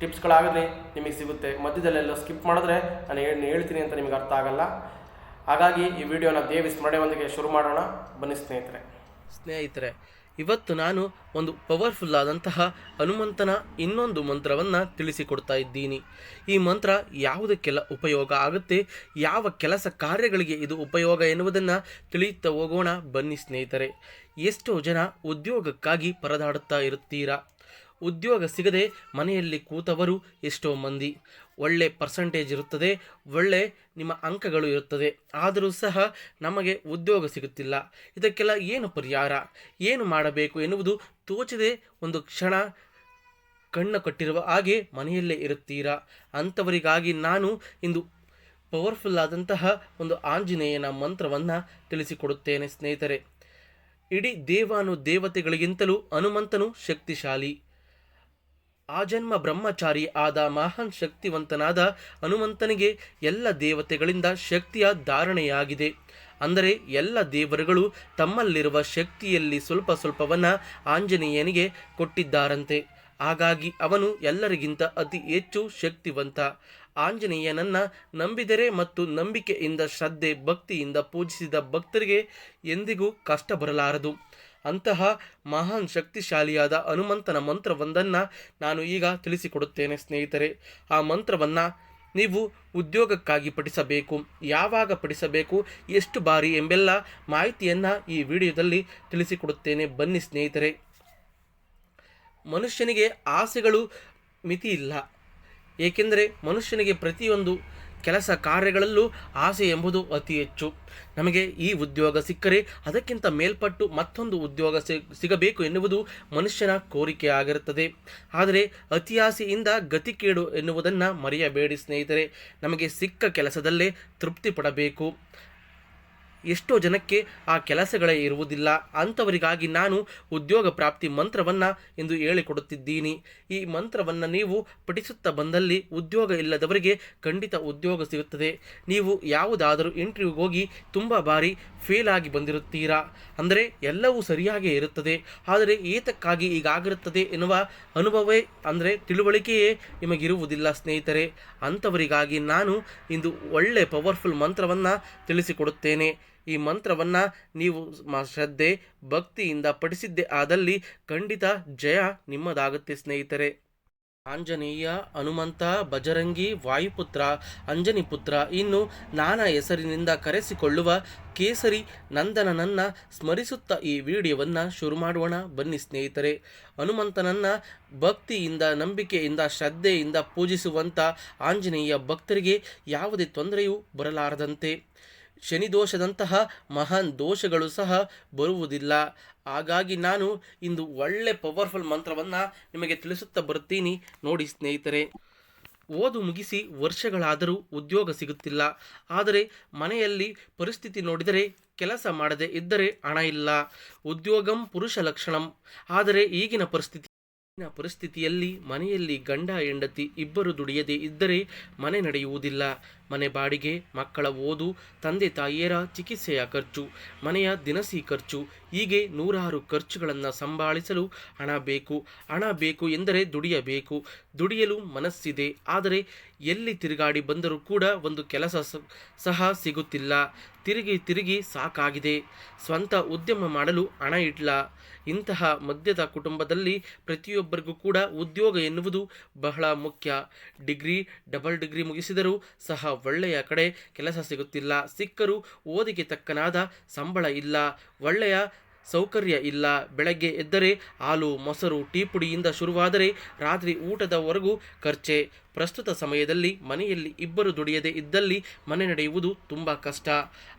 ಟಿಪ್ಸ್ಗಳಾಗಲಿ ನಿಮಗೆ ಸಿಗುತ್ತೆ. ಮಧ್ಯದಲ್ಲೆಲ್ಲ ಸ್ಕಿಪ್ ಮಾಡಿದ್ರೆ ನಾನು ಏನು ಹೇಳ್ತೀನಿ ಅಂತ ನಿಮಗೆ ಅರ್ಥ ಆಗಲ್ಲ. ಹಾಗಾಗಿ ಈ ವಿಡಿಯೋನ ದೇವಿ ಸ್ಮರಣೆಯೊಂದಿಗೆ ಶುರು ಮಾಡೋಣ. ಬನ್ನಿ ಸ್ನೇಹಿತರೆ. ಸ್ನೇಹಿತರೆ, ಇವತ್ತು ನಾನು ಒಂದು ಪವರ್ಫುಲ್ ಆದಂತಹ ಹನುಮಂತನ ಇನ್ನೊಂದು ಮಂತ್ರವನ್ನು ತಿಳಿಸಿಕೊಡ್ತಾ ಇದ್ದೀನಿ. ಈ ಮಂತ್ರ ಯಾವುದಕ್ಕೆಲ್ಲ ಉಪಯೋಗ ಆಗುತ್ತೆ, ಯಾವ ಕೆಲಸ ಕಾರ್ಯಗಳಿಗೆ ಇದು ಉಪಯೋಗ ಎನ್ನುವುದನ್ನು ತಿಳಿಯುತ್ತಾ ಹೋಗೋಣ. ಬನ್ನಿ ಸ್ನೇಹಿತರೆ, ಎಷ್ಟೋ ಜನ ಉದ್ಯೋಗಕ್ಕಾಗಿ ಪರದಾಡುತ್ತಾ ಇರುತ್ತೀರಾ? ಉದ್ಯೋಗ ಸಿಗದೆ ಮನೆಯಲ್ಲಿ ಕೂತವರು ಎಷ್ಟೋ ಮಂದಿ. ಒಳ್ಳೆ ಪರ್ಸಂಟೇಜ್ ಇರುತ್ತದೆ, ಒಳ್ಳೆ ನಿಮ್ಮ ಅಂಕಗಳು ಇರುತ್ತದೆ. ಆದರೂ ಸಹ ನಮಗೆ ಉದ್ಯೋಗ ಸಿಗುತ್ತಿಲ್ಲ. ಇದಕ್ಕೆಲ್ಲ ಏನು ಪರಿಹಾರ? ಏನು ಮಾಡಬೇಕು ಎನ್ನುವುದು ತೋಚದೆ ಒಂದು ಕ್ಷಣ ಕಣ್ಣು ಕಟ್ಟಿರುವ ಹಾಗೆ ಮನೆಯಲ್ಲೇ ಇರುತ್ತೀರಾ? ಅಂಥವರಿಗಾಗಿ ನಾನು ಇಂದು ಪವರ್ಫುಲ್ ಆದಂತಹ ಒಂದು ಆಂಜನೇಯನ ಮಂತ್ರವನ್ನು ತಿಳಿಸಿಕೊಡುತ್ತೇನೆ ಸ್ನೇಹಿತರೆ. ಇಡೀ ದೇವಾನು ದೇವತೆಗಳಿಗಿಂತಲೂ ಹನುಮಂತನು ಶಕ್ತಿಶಾಲಿ. ಆಜನ್ಮ ಬ್ರಹ್ಮಚಾರಿ ಆದ ಮಹಾನ್ ಶಕ್ತಿವಂತನಾದ ಹನುಮಂತನಿಗೆ ಎಲ್ಲ ದೇವತೆಗಳಿಂದ ಶಕ್ತಿಯ ಧಾರಣೆಯಾಗಿದೆ. ಅಂದರೆ ಎಲ್ಲ ದೇವರುಗಳು ತಮ್ಮಲ್ಲಿರುವ ಶಕ್ತಿಯಲ್ಲಿ ಸ್ವಲ್ಪ ಸ್ವಲ್ಪವನ್ನ ಆಂಜನೇಯನಿಗೆ ಕೊಟ್ಟಿದ್ದಾರಂತೆ. ಹಾಗಾಗಿ ಅವನು ಎಲ್ಲರಿಗಿಂತ ಅತಿ ಹೆಚ್ಚು ಶಕ್ತಿವಂತ. ಆಂಜನೇಯನನ್ನ ನಂಬಿದರೆ ಮತ್ತು ನಂಬಿಕೆಯಿಂದ ಶ್ರದ್ಧೆ ಭಕ್ತಿಯಿಂದ ಪೂಜಿಸಿದ ಭಕ್ತರಿಗೆ ಎಂದಿಗೂ ಕಷ್ಟ ಬರಲಾರದು. ಅಂತಹ ಮಹಾನ್ ಶಕ್ತಿಶಾಲಿಯಾದ ಹನುಮಂತನ ಮಂತ್ರವೊಂದನ್ನು ನಾನು ಈಗ ತಿಳಿಸಿಕೊಡುತ್ತೇನೆ ಸ್ನೇಹಿತರೆ. ಆ ಮಂತ್ರವನ್ನು ನೀವು ಉದ್ಯೋಗಕ್ಕಾಗಿ ಪಠಿಸಬೇಕು. ಯಾವಾಗ ಪಠಿಸಬೇಕು, ಎಷ್ಟು ಬಾರಿ ಎಂಬೆಲ್ಲ ಮಾಹಿತಿಯನ್ನು ಈ ವಿಡಿಯೋದಲ್ಲಿ ತಿಳಿಸಿಕೊಡುತ್ತೇನೆ ಬನ್ನಿ ಸ್ನೇಹಿತರೆ. ಮನುಷ್ಯನಿಗೆ ಆಸೆಗಳು ಮಿತಿ ಇಲ್ಲ ಏಕೆಂದರೆ ಮನುಷ್ಯನಿಗೆ ಪ್ರತಿಯೊಂದು ಕೆಲಸ ಕಾರ್ಯಗಳಲ್ಲೂ ಆಸೆ ಎಂಬುದು ಅತಿ ಹೆಚ್ಚು. ನಮಗೆ ಈ ಉದ್ಯೋಗ ಸಿಕ್ಕರೆ ಅದಕ್ಕಿಂತ ಮೇಲ್ಪಟ್ಟು ಮತ್ತೊಂದು ಉದ್ಯೋಗ ಸಿಗಬೇಕು ಎನ್ನುವುದು ಮನುಷ್ಯನ ಕೋರಿಕೆಯಾಗಿರುತ್ತದೆ ಆದರೆ ಅತಿಯಾಸೆಯಿಂದ ಗತಿ ಕೇಡು ಎನ್ನುವುದನ್ನು ಮರೆಯಬೇಡಿ ಸ್ನೇಹಿತರೆ. ನಮಗೆ ಸಿಕ್ಕ ಕೆಲಸದಲ್ಲೇ ತೃಪ್ತಿ ಪಡಬೇಕು ಎಷ್ಟೋ ಜನಕ್ಕೆ ಆ ಕೆಲಸಗಳೇ ಇರುವುದಿಲ್ಲ. ಅಂಥವರಿಗಾಗಿ ನಾನು ಉದ್ಯೋಗ ಪ್ರಾಪ್ತಿ ಮಂತ್ರವನ್ನು ಎಂದು ಹೇಳಿಕೊಡುತ್ತಿದ್ದೀನಿ. ಈ ಮಂತ್ರವನ್ನು ನೀವು ಪಠಿಸುತ್ತಾ ಬಂದಲ್ಲಿ ಉದ್ಯೋಗ ಇಲ್ಲದವರಿಗೆ ಖಂಡಿತ ಉದ್ಯೋಗ ಸಿಗುತ್ತದೆ. ನೀವು ಯಾವುದಾದರೂ ಇಂಟರ್ವ್ಯೂಗೆ ಹೋಗಿ ತುಂಬ ಬಾರಿ ಫೇಲ್ ಆಗಿ ಬಂದಿರುತ್ತೀರಾ? ಅಂದರೆ ಎಲ್ಲವೂ ಸರಿಯಾಗೇ ಇರುತ್ತದೆ. ಆದರೆ ಏತಕ್ಕಾಗಿ ಈಗಾಗಿರುತ್ತದೆ ಎನ್ನುವ ಅನುಭವವೇ ಅಂದರೆ ತಿಳುವಳಿಕೆಯೇ ನಿಮಗಿರುವುದಿಲ್ಲ ಸ್ನೇಹಿತರೆ. ಅಂಥವರಿಗಾಗಿ ನಾನು ಇಂದು ಒಳ್ಳೆ ಪವರ್ಫುಲ್ ಮಂತ್ರವನ್ನು ತಿಳಿಸಿಕೊಡುತ್ತೇನೆ. ಈ ಮಂತ್ರವನ್ನು ನೀವು ಶ್ರದ್ಧೆ, ಭಕ್ತಿಯಿಂದ ಪಠಿಸಿದ್ದೇ ಆದಲ್ಲಿ ಖಂಡಿತ ಜಯ ನಿಮ್ಮದಾಗುತ್ತೆ ಸ್ನೇಹಿತರೆ. ಆಂಜನೇಯ, ಹನುಮಂತ ಬಜರಂಗಿ ವಾಯುಪುತ್ರ ಅಂಜನಿಪುತ್ರ ಇನ್ನು ನಾನಾ ಹೆಸರಿನಿಂದ ಕರೆಸಿಕೊಳ್ಳುವ ಕೇಸರಿ ನಂದನನನ್ನು ಸ್ಮರಿಸುತ್ತಾ ಈ ವಿಡಿಯೋವನ್ನು ಶುರು ಮಾಡೋಣ ಬನ್ನಿ ಸ್ನೇಹಿತರೆ. ಹನುಮಂತನನ್ನು ಭಕ್ತಿಯಿಂದ, ನಂಬಿಕೆಯಿಂದ, ಶ್ರದ್ಧೆಯಿಂದ ಪೂಜಿಸುವಂಥ ಆಂಜನೇಯ ಭಕ್ತರಿಗೆ ಯಾವುದೇ ತೊಂದರೆಯೂ ಬರಲಾರದಂತೆ. ಶನಿದೋಷದಂತಹ ಮಹಾನ್ ದೋಷಗಳು ಸಹ ಬರುವುದಿಲ್ಲ. ಹಾಗಾಗಿ ನಾನು ಇಂದು ಒಳ್ಳೆ ಪವರ್ಫುಲ್ ಮಂತ್ರವನ್ನು ನಿಮಗೆ ತಿಳಿಸುತ್ತಾ ಬರುತ್ತೀನಿ. ನೋಡಿ ಸ್ನೇಹಿತರೆ, ಓದು ಮುಗಿಸಿ ವರ್ಷಗಳಾದರೂ ಉದ್ಯೋಗ ಸಿಗುತ್ತಿಲ್ಲ. ಆದರೆ ಮನೆಯಲ್ಲಿ ಪರಿಸ್ಥಿತಿ ನೋಡಿದರೆ ಕೆಲಸ ಮಾಡದೆ ಇದ್ದರೆ ಹಣ ಇಲ್ಲ. ಉದ್ಯೋಗಂ ಪುರುಷ ಲಕ್ಷಣಂ. ಆದರೆ ಈಗಿನ ಪರಿಸ್ಥಿತಿ, ಈಗಿನ ಪರಿಸ್ಥಿತಿಯಲ್ಲಿ ಮನೆಯಲ್ಲಿ ಗಂಡ ಹೆಂಡತಿ ಇಬ್ಬರು ದುಡಿಯದೇ ಇದ್ದರೆ ಮನೆ ನಡೆಯುವುದಿಲ್ಲ. ಮನೆ ಬಾಡಿಗೆ, ಮಕ್ಕಳ ಓದು, ತಂದೆ ತಾಯಿಯರ ಚಿಕಿತ್ಸೆಯ ಖರ್ಚು, ಮನೆಯ ದಿನಸಿ ಖರ್ಚು, ಹೀಗೆ ನೂರಾರು ಖರ್ಚುಗಳನ್ನು ಸಂಭಾಳಿಸಲು ಹಣ ಬೇಕು. ಹಣ ಬೇಕು ಎಂದರೆ ದುಡಿಯಬೇಕು. ದುಡಿಯಲು ಮನಸ್ಸಿದೆ. ಆದರೆ ಎಲ್ಲಿ ತಿರುಗಾಡಿ ಬಂದರೂ ಕೂಡ ಒಂದು ಕೆಲಸ ಸಹ ಸಿಗುತ್ತಿಲ್ಲ. ತಿರುಗಿ ತಿರುಗಿ ಸಾಕಾಗಿದೆ. ಸ್ವಂತ ಉದ್ಯಮ ಮಾಡಲು ಹಣ ಇಡ್ಲ ಇಂತಹ ಮದ್ಯದ ಕುಟುಂಬದಲ್ಲಿ ಪ್ರತಿಯೊಬ್ಬರಿಗೂ ಕೂಡ ಉದ್ಯೋಗ ಎನ್ನುವುದು ಬಹಳ ಮುಖ್ಯ. ಡಿಗ್ರಿ, ಡಬಲ್ ಡಿಗ್ರಿ ಮುಗಿಸಿದರೂ ಸಹ ಒಳ್ಳೆಯ ಕಡೆ ಕೆಲಸ ಸಿಗುತ್ತಿಲ್ಲ. ಸಿಕ್ಕರೂ ಓದಿಗೆ ತಕ್ಕನಾದ ಸಂಬಳ ಇಲ್ಲ. ಒಳ್ಳೆಯ ಸೌಕರ್ಯ ಇಲ್ಲ. ಬೆಳಗ್ಗೆ ಎದ್ದರೆ ಹಾಲು, ಮೊಸರು ಟೀ ಪುಡಿಯಿಂದ ಶುರುವಾದರೆ ರಾತ್ರಿ ಊಟದವರೆಗೂ ಖರ್ಚೆ. ಪ್ರಸ್ತುತ ಸಮಯದಲ್ಲಿ ಮನೆಯಲ್ಲಿ ಇಬ್ಬರು ದುಡಿಯದೆ ಇದ್ದಲ್ಲಿ ಮನೆ ನಡೆಯುವುದು ತುಂಬ ಕಷ್ಟ.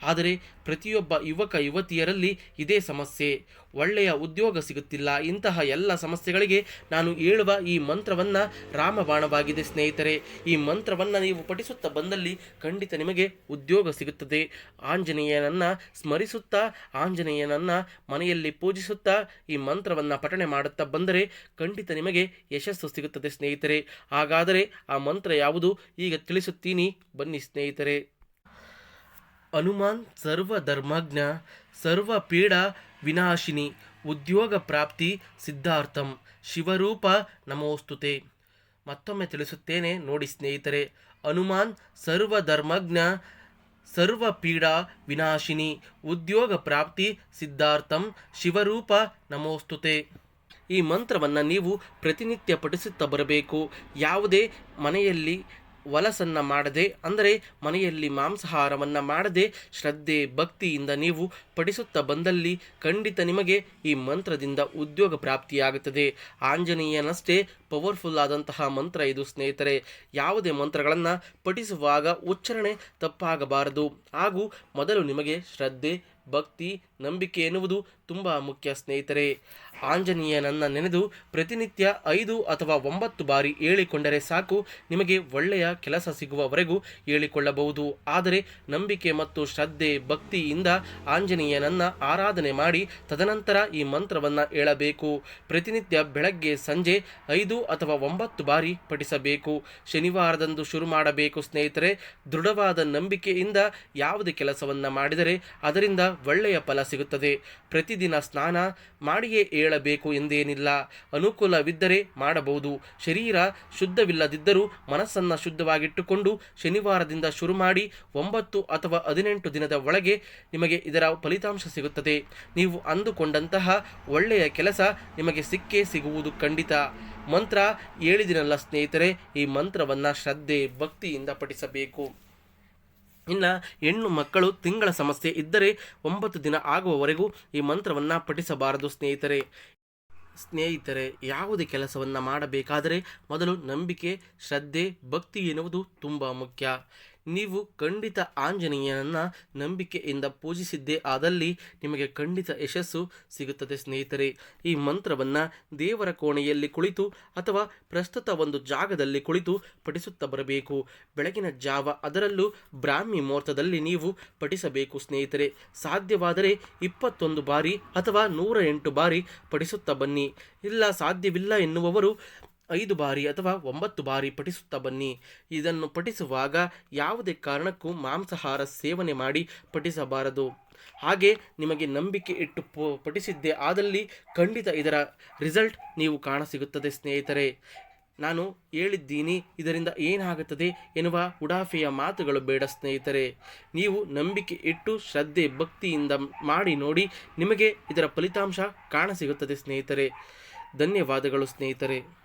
ಆದರೆ ಪ್ರತಿಯೊಬ್ಬ ಯುವಕ ಯುವತಿಯರಲ್ಲಿ ಇದೇ ಸಮಸ್ಯೆ. ಒಳ್ಳೆಯ ಉದ್ಯೋಗ ಸಿಗುತ್ತಿಲ್ಲ. ಇಂತಹ ಎಲ್ಲ ಸಮಸ್ಯೆಗಳಿಗೆ ನಾನು ಹೇಳುವ ಈ ಮಂತ್ರವನ್ನು ರಾಮಬಾಣವಾಗಿದೆ ಸ್ನೇಹಿತರೆ. ಈ ಮಂತ್ರವನ್ನು ನೀವು ಪಠಿಸುತ್ತಾ ಬಂದಲ್ಲಿ ಖಂಡಿತ ನಿಮಗೆ ಉದ್ಯೋಗ ಸಿಗುತ್ತದೆ. ಆಂಜನೇಯನನ್ನು ಸ್ಮರಿಸುತ್ತಾ, ಆಂಜನೇಯನನ್ನು ಮನೆಯಲ್ಲಿ ಪೂಜಿಸುತ್ತಾ ಈ ಮಂತ್ರವನ್ನು ಪಠಣೆ ಮಾಡುತ್ತಾ ಬಂದರೆ ಖಂಡಿತ ನಿಮಗೆ ಯಶಸ್ಸು ಸಿಗುತ್ತದೆ ಸ್ನೇಹಿತರೆ. ಹಾಗಾದರೆ ಆ ಮಂತ್ರ ಯಾವುದು ಈಗ ತಿಳಿಸುತ್ತೀನಿ. ಬನ್ನಿ ಸ್ನೇಹಿತರೆ. ಹನುಮಾನ್ ಸರ್ವಧರ್ಮಜ್ಞ ಸರ್ವ ಪೀಡಾ ವಿನಾಶಿನಿ, ಉದ್ಯೋಗ ಪ್ರಾಪ್ತಿ ಸಿದ್ಧಾರ್ಥಂ, ಶಿವರೂಪ ನಮೋಸ್ತುತೆ. ಮತ್ತೊಮ್ಮೆ ತಿಳಿಸುತ್ತೇನೆ, ನೋಡಿ ಸ್ನೇಹಿತರೆ. ಹನುಮಾನ್ ಸರ್ವಧರ್ಮಜ್ಞ ಸರ್ವ ಪೀಡಾ ವಿನಾಶಿನಿ, ಉದ್ಯೋಗ ಪ್ರಾಪ್ತಿ ಸಿದ್ಧಾರ್ಥಂ, ಶಿವರೂಪ ನಮೋಸ್ತುತೆ. ಈ ಮಂತ್ರವನ್ನು ನೀವು ಪ್ರತಿನಿತ್ಯ ಪಠಿಸುತ್ತಾ ಬರಬೇಕು. ಯಾವುದೇ ಮನೆಯಲ್ಲಿ ವಲಸನ್ನು ಮಾಡದೆ, ಅಂದರೆ ಮನೆಯಲ್ಲಿ ಮಾಂಸಾಹಾರವನ್ನು ಮಾಡದೆ, ಶ್ರದ್ಧೆ, ಭಕ್ತಿಯಿಂದ ನೀವು ಪಠಿಸುತ್ತಾ ಬಂದಲ್ಲಿ ಖಂಡಿತ ನಿಮಗೆ ಈ ಮಂತ್ರದಿಂದ ಉದ್ಯೋಗ ಪ್ರಾಪ್ತಿಯಾಗುತ್ತದೆ. ಆಂಜನೇಯನಷ್ಟೇ ಪವರ್ಫುಲ್ ಆದಂತಹ ಮಂತ್ರ ಇದು ಸ್ನೇಹಿತರೆ. ಯಾವುದೇ ಮಂತ್ರಗಳನ್ನು ಪಠಿಸುವಾಗ ಉಚ್ಚಾರಣೆ ತಪ್ಪಾಗಬಾರದು. ಹಾಗೂ ಮೊದಲು ನಿಮಗೆ ಶ್ರದ್ಧೆ, ಭಕ್ತಿ ನಂಬಿಕೆ ಎನ್ನುವುದು ತುಂಬ ಮುಖ್ಯ ಸ್ನೇಹಿತರೆ. ಆಂಜನೇಯನನ್ನು ನೆನೆದು ಪ್ರತಿನಿತ್ಯ ಐದು ಅಥವಾ ಒಂಬತ್ತು ಬಾರಿ ಹೇಳಿಕೊಂಡರೆ ಸಾಕು, ನಿಮಗೆ ಒಳ್ಳೆಯ ಕೆಲಸ ಸಿಗುವವರೆಗೂ ಹೇಳಿಕೊಳ್ಳಬಹುದು. ಆದರೆ ನಂಬಿಕೆ ಮತ್ತು ಶ್ರದ್ಧೆ ಭಕ್ತಿಯಿಂದ ಆಂಜನೇಯನನ್ನು ಆರಾಧನೆ ಮಾಡಿ ತದನಂತರ ಈ ಮಂತ್ರವನ್ನು ಹೇಳಬೇಕು. ಪ್ರತಿನಿತ್ಯ ಬೆಳಗ್ಗೆ ಸಂಜೆ ಐದು ಅಥವಾ ಒಂಬತ್ತು ಬಾರಿ ಪಠಿಸಬೇಕು. ಶನಿವಾರದಂದು ಶುರು ಮಾಡಬೇಕು ಸ್ನೇಹಿತರೆ. ದೃಢವಾದ ನಂಬಿಕೆಯಿಂದ ಯಾವುದೇ ಕೆಲಸವನ್ನು ಮಾಡಿದರೆ ಅದರಿಂದ ಒಳ್ಳೆಯ ಫಲ ಸಿಗುತ್ತದೆ. ಪ್ರತಿದಿನ ಸ್ನಾನ ಮಾಡಿಯೇ ಏಳಬೇಕು ಎಂದೇನಿಲ್ಲ. ಅನುಕೂಲವಿದ್ದರೆ ಮಾಡಬಹುದು. ಶರೀರ ಶುದ್ಧವಿಲ್ಲದಿದ್ದರೂ ಮನಸ್ಸನ್ನು ಶುದ್ಧವಾಗಿಟ್ಟುಕೊಂಡು ಶನಿವಾರದಿಂದ ಶುರು ಮಾಡಿ ಒಂಬತ್ತು ಅಥವಾ ಹದಿನೆಂಟು ದಿನದ ಒಳಗೆ ನಿಮಗೆ ಇದರ ಫಲಿತಾಂಶ ಸಿಗುತ್ತದೆ. ನೀವು ಅಂದುಕೊಂಡಂತಹ ಒಳ್ಳೆಯ ಕೆಲಸ ನಿಮಗೆ ಸಿಕ್ಕೇ ಸಿಗುವುದು ಖಂಡಿತ. ಮಂತ್ರ ಹೇಳಿದಿನಲ್ಲ ಸ್ನೇಹಿತರೆ, ಈ ಮಂತ್ರವನ್ನು ಶ್ರದ್ಧೆ, ಭಕ್ತಿಯಿಂದ ಪಠಿಸಬೇಕು. ಇನ್ನು ಹೆಣ್ಣು ಮಕ್ಕಳು ತಿಂಗಳ ಸಮಸ್ಯೆ ಇದ್ದರೆ ಒಂಬತ್ತು ದಿನ ಆಗುವವರೆಗೂ ಈ ಮಂತ್ರವನ್ನು ಪಠಿಸಬಾರದು ಸ್ನೇಹಿತರೆ. ಸ್ನೇಹಿತರೆ, ಯಾವುದೇ ಕೆಲಸವನ್ನು ಮಾಡಬೇಕಾದರೆ ಮೊದಲು ನಂಬಿಕೆ, ಶ್ರದ್ಧೆ, ಭಕ್ತಿ ಎನ್ನುವುದು ತುಂಬ ಮುಖ್ಯ. ನೀವು ಖಂಡಿತ ಆಂಜನೇಯನನ್ನು ನಂಬಿಕೆಯಿಂದ ಪೂಜಿಸಿದ್ದೇ ಆದಲ್ಲಿ ನಿಮಗೆ ಖಂಡಿತ ಯಶಸ್ಸು ಸಿಗುತ್ತದೆ ಸ್ನೇಹಿತರೆ. ಈ ಮಂತ್ರವನ್ನು ದೇವರ ಕೋಣೆಯಲ್ಲಿ ಕುಳಿತು ಅಥವಾ ಪ್ರಸ್ತುತ ಒಂದು ಜಾಗದಲ್ಲಿ ಕುಳಿತು ಪಠಿಸುತ್ತಾ ಬರಬೇಕು. ಬೆಳಗಿನ ಜಾವ ಅದರಲ್ಲೂ ಬ್ರಾಹ್ಮಿ ಮುಹೂರ್ತದಲ್ಲಿ ನೀವು ಪಠಿಸಬೇಕು ಸ್ನೇಹಿತರೆ. ಸಾಧ್ಯವಾದರೆ ಇಪ್ಪತ್ತೊಂದು ಬಾರಿ ಅಥವಾ ನೂರ ಎಂಟು ಬಾರಿ ಪಠಿಸುತ್ತಾ ಬನ್ನಿ. ಇಲ್ಲ ಸಾಧ್ಯವಿಲ್ಲ ಎನ್ನುವವರು ಐದು ಬಾರಿ ಅಥವಾ ಒಂಬತ್ತು ಬಾರಿ ಪಠಿಸುತ್ತಾ ಬನ್ನಿ. ಇದನ್ನು ಪಠಿಸುವಾಗ ಯಾವುದೇ ಕಾರಣಕ್ಕೂ ಮಾಂಸಾಹಾರ ಸೇವನೆ ಮಾಡಿ ಪಠಿಸಬಾರದು. ಹಾಗೆ ನಿಮಗೆ ನಂಬಿಕೆ ಇಟ್ಟು ಪಠಿಸಿದ್ದೇ ಆದಲ್ಲಿ ಖಂಡಿತ ಇದರ ರಿಸಲ್ಟ್ ನೀವು ಕಾಣಸಿಗುತ್ತದೆ, ಸ್ನೇಹಿತರೆ. ನಾನು ಹೇಳಿದ್ದೀನಿ, ಇದರಿಂದ ಏನಾಗುತ್ತದೆ ಎನ್ನುವ ಉಡಾಫೆಯ ಮಾತುಗಳು ಬೇಡ, ಸ್ನೇಹಿತರೆ. ನೀವು ನಂಬಿಕೆ ಇಟ್ಟು ಶ್ರದ್ಧೆ, ಭಕ್ತಿಯಿಂದ ಮಾಡಿ ನೋಡಿ ನಿಮಗೆ ಇದರ ಫಲಿತಾಂಶ ಕಾಣಸಿಗುತ್ತದೆ, ಸ್ನೇಹಿತರೆ. ಧನ್ಯವಾದಗಳು, ಸ್ನೇಹಿತರೆ.